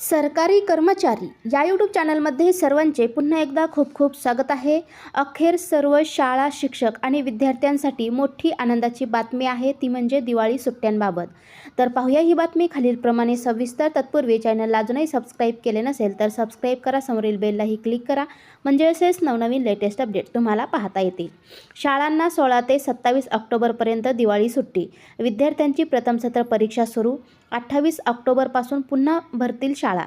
सरकारी कर्मचारी या यूट्यूब चॅनलमध्ये सर्वांचे पुन्हा एकदा खूप खूप स्वागत आहे. अखेर सर्व शाळा शिक्षक आणि विद्यार्थ्यांसाठी मोठी आनंदाची बातमी आहे ती म्हणजे दिवाळी सुट्ट्यांबाबत. तर पाहूया ही बातमी खालीलप्रमाणे सविस्तर. तत्पूर्वी चॅनलला अजूनही सबस्क्राईब केले नसेल तर सबस्क्राईब करा समोरील बेललाही क्लिक करा. म्हणजे असेच नवनवीन लेटेस्ट अपडेट तुम्हाला पाहता येतील शाळांना सोळा ते सत्तावीस ऑक्टोबरपर्यंत दिवाळी सुट्टी. विद्यार्थ्यांची प्रथम सत्र परीक्षा सुरू. अठ्ठावीस ऑक्टोबरपासून पुन्हा भरतील शाळा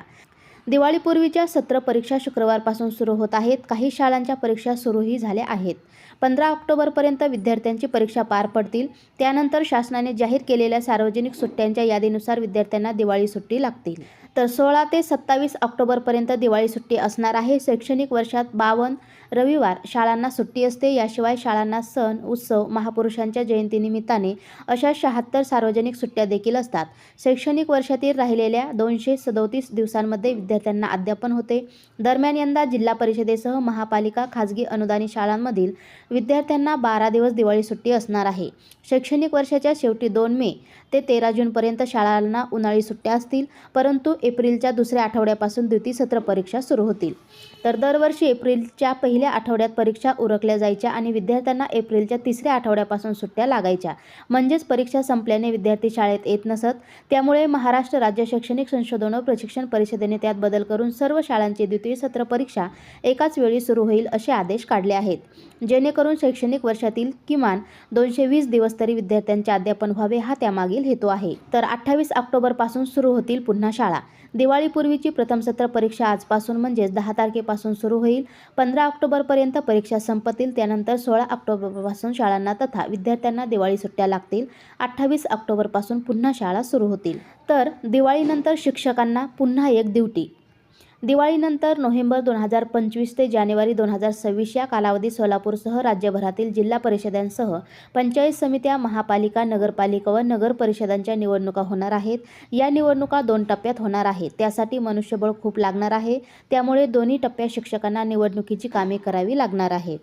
दिवाळीपूर्वीच्या सत्र परीक्षा शुक्रवारपासून सुरू होत आहेत. काही शाळांच्या परीक्षा सुरूही झाल्या आहेत. पंधरा ऑक्टोबरपर्यंत विद्यार्थ्यांची परीक्षा पार पडतील. त्यानंतर शासनाने जाहीर केलेल्या सार्वजनिक सुट्ट्यांच्या यादीनुसार विद्यार्थ्यांना दिवाळी सुट्टी लागतील. तर सोळा ते सत्तावीस ऑक्टोबरपर्यंत दिवाळी सुट्टी असणार आहे. शैक्षणिक वर्षात बावन्न रविवार शाळांना सुट्टी असते. याशिवाय शाळांना सण उत्सव महापुरुषांच्या जयंतीनिमित्ताने अशा शहात्तर सार्वजनिक सुट्ट्या देखील असतात. शैक्षणिक वर्षातील राहिलेल्या दोनशे सदोतीस दिवसांमध्ये विद्यार्थ्यांना अध्यापन होते. दरम्यान यंदा जिल्हा परिषदेसह महापालिका खाजगी अनुदानित शाळांमधील विद्यार्थ्यांना बारा दिवस दिवाळी सुट्टी असणार आहे. शैक्षणिक वर्षाच्या शेवटी दोन मे ते तेरा जूनपर्यंत शाळांना उन्हाळी सुट्ट्या असतील परंतु एप्रिलच्या दुसऱ्या आठवड्यापासून द्वितीय सत्र परीक्षा सुरू होतील. तर दरवर्षी एप्रिलच्या पहिल्या आठवड्यात परीक्षा उरकल्या जायच्या आणि विद्यार्थ्यांना एप्रिलच्या तिसऱ्या आठवड्यापासून सुट्ट्या लागायच्या. म्हणजेच परीक्षा संपल्याने विद्यार्थी शाळेत येत नसत त्यामुळे महाराष्ट्र राज्य शैक्षणिक संशोधन व प्रशिक्षण परिषदेने त्यात बदल करून सर्व शाळांची द्वितीय सत्र परीक्षा एकाच वेळी सुरू होईल असे आदेश काढले आहेत. जेणेकरून शैक्षणिक वर्षातील किमान दोनशे वीस दिवस तरी विद्यार्थ्यांचे अध्यापन व्हावे हा त्यामागील हेतू आहे. तर अठ्ठावीस ऑक्टोबरपासून सुरू होतील पुन्हा शाळा. दिवाळीपूर्वीची प्रथम सत्र परीक्षा आजपासून म्हणजेच दहा तारखेपासून सुरू होईल. पंधरा ऑक्टोबरपर्यंत परीक्षा संपतील. त्यानंतर सोळा ऑक्टोबरपासून शाळांना तथा विद्यार्थ्यांना दिवाळी सुट्ट्या लागतील. अठ्ठावीस ऑक्टोबरपासून पुन्हा शाळा सुरू होतील. तर दिवाळीनंतर शिक्षकांना पुन्हा एक ड्युटी. दिवाळीनंतर नोव्हेंबर दोन हजार पंचवीस ते जानेवारी दोन हजार सव्वीस या कालावधीत सोलापूरसह राज्यभरातील जिल्हा परिषदांसह पंचायत समित्या महापालिका नगरपालिका व नगर परिषदांच्या निवडणुका होणार आहेत. या निवडणुका दोन टप्प्यात होणार आहेत. त्यासाठी मनुष्यबळ खूप लागणार आहे. त्यामुळे दोन्ही टप्प्यात शिक्षकांना निवडणुकीची कामे करावी लागणार आहेत.